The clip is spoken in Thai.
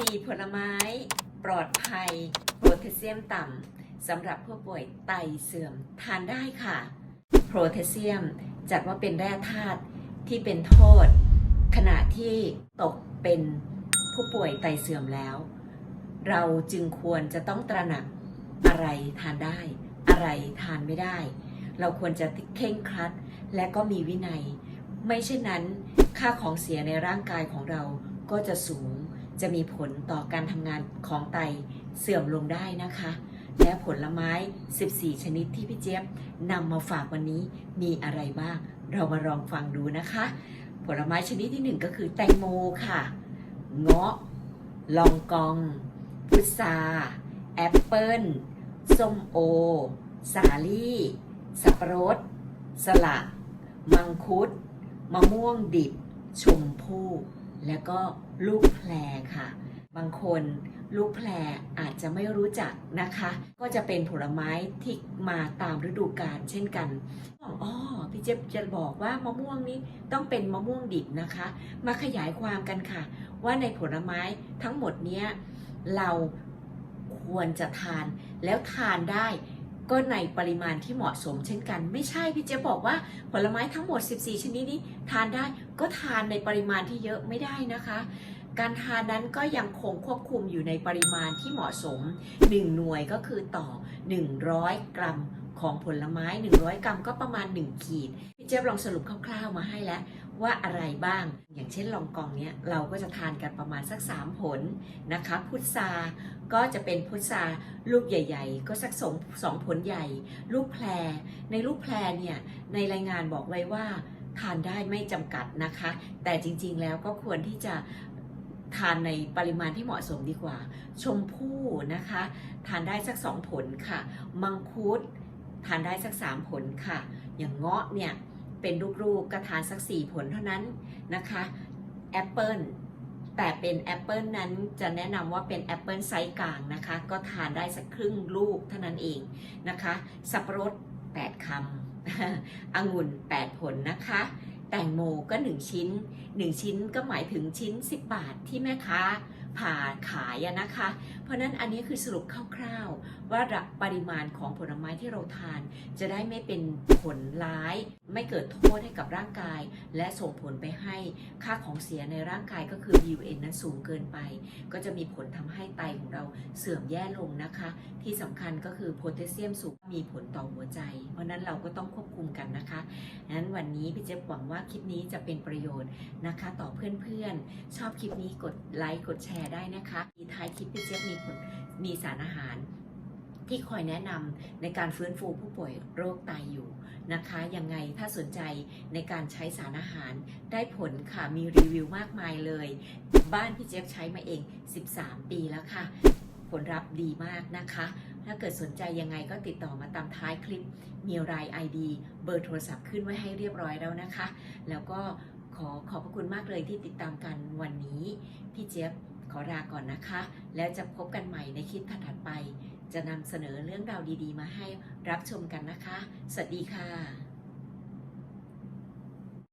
4. ผลไม้ ปลอดภัยโพแทสเซียมต่ำสำหรับผู้ป่วยไตเสื่อมทานได้ค่ะโพแทสเซียมจัดว่าเป็นแร่ธาตุที่เป็นโทษ ขณะที่ตกเป็นผู้ป่วยไตเสื่อมแล้ว เราจึงควรจะต้องตระหนักอะไรทานได้ อะไรทานไม่ได้ เราควรจะเค่งครัดและก็มีวินัย ไม่เช่นนั้นค่าของเสียในร่างกายของเราก็จะสูง จะมีผลต่อการทำงานของไตเสื่อมลงได้นะคะ และผลไม้ 14 ชนิดที่พี่เจี๊ยบนำมาฝากวันนี้มีอะไรบ้าง เรามาลองฟังดูนะคะ ผลไม้ชนิดที่หนึ่งก็คือแตงโมค่ะ เงาะ ลองกอง พุทราแอปเปิ้ล ส้มโอ สาลี่ สับปะรด สละมังคุด มะม่วงดิบ ชมพู่ แล้วก็ ลูกแพรค่ะ บางคนลูกแพรอาจจะไม่รู้จักนะคะ ก็จะเป็นผลไม้ที่มาตามฤดูกาลเช่นกันอ๋อพี่เจ๊บจะบอกว่ามะม่วงนี้ต้องเป็นมะม่วงดิบนะคะ มาขยายความกันค่ะ ว่าในผลไม้ทั้งหมดเนี้ยเราควรจะทานแล้วทานได้ ก็ในปริมาณที่เหมาะสมเช่นกัน ไม่ใช่พี่เจ๊บอกว่าผลไม้ทั้งหมด 14 ชนิดนี้ทานได้ก็ทานในปริมาณที่เยอะไม่ได้นะคะ การทานนั้นก็ยังคงควบคุมอยู่ในปริมาณที่เหมาะสม 1 หน่วยก็คือต่อ 100 กรัมของผลไม้ 100 กรัมก็ประมาณ 1 ขีดพี่เจ๊ยบลองสรุปคร่าวๆมาให้แล้ว ว่าอะไรบ้าง อย่างเช่นลองกองเนี้ยเราก็จะทานกันประมาณสัก 3 ผลนะคะพุทราก็จะเป็นพุทราลูกใหญ่ ๆ ก็สักสองสองผลใหญ่ ลูกแพร ในลูกแพรเนี่ยในรายงานบอกไว้ว่าทานได้ไม่จำกัดนะคะ แต่จริงๆแล้วก็ควรที่จะทานในปริมาณที่เหมาะสมดีกว่า ชมพู่นะคะ ทานได้สักสองผลค่ะ มังคุดทานได้สักสามผลค่ะ อย่างเงาะเนี่ย เป็นลูกๆก็ทานสัก4ผลเท่านั้นนะคะแอปเปิลแต่เป็นแอปเปิลนั้นจะแนะนำว่าเป็นแอปเปิลไซส์กลางนะคะ ก็ทานได้สักครึ่งลูกเท่านั้นเองนะคะ สับปะรด 8 คำองุ่น 8 ผลนะคะ แตงโมก็ 1 ชิ้น 1 ชิ้นก็หมายถึงชิ้น 10 บาทที่แม่ค้าผ่าขายนะคะ ราะนั้นอันนี้คือสรุปคร่าวๆ ว่าปริมาณของผลไม้ที่เราทาน จะได้ไม่เป็นผลร้าย ไม่เกิดโทษให้กับร่างกาย และส่งผลไปให้ค่าของเสียในร่างกายก็คือ BUN นั้นสูงเกินไป ก็จะมีผลทำให้ไตของเราเสื่อมแย่ลงนะคะ ที่สำคัญก็คือโพแทสเซียมสูงมีผลต่อหัวใจ เพราะนั้นเราก็ต้องควบคุมกันนะคะนั้นวันนี้พี่เจ๊หวังว่าคลิปนี้จะเป็นประโยชน์นะคะ ต่อเพื่อนๆชอบคลิปนี้กดไลค์กดแชร์ได้นะคะท้ายคลิปพี่เจ๊มีมีสารอาหารที่คอยแนะนำในการฟื้นฟูผู้ป่วยโรคไตอยู่นะคะยังไงถ้าสนใจในการใช้สารอาหารได้ผลค่ะมีรีวิวมากมายเลย บ้านพี่เจฟใช้มาเอง 13 ปีแล้วค่ะ ผลลัพธ์ดีมากนะคะ ถ้าเกิดสนใจยังไงก็ติดต่อมาตามท้ายคลิป มีราย ID เบอร์โทรศัพท์ขึ้นไว้ให้เรียบร้อยแล้วนะคะ แล้วก็ขอขอบพระคุณมากเลยที่ติดตามกันวันนี้ พี่เจี๊ยบ ขอลาก่อนนะคะ แล้วจะพบกันใหม่ในคลิปถัดไป จะนำเสนอเรื่องราวดีๆ มาให้รับชมกันนะคะ สวัสดีค่ะ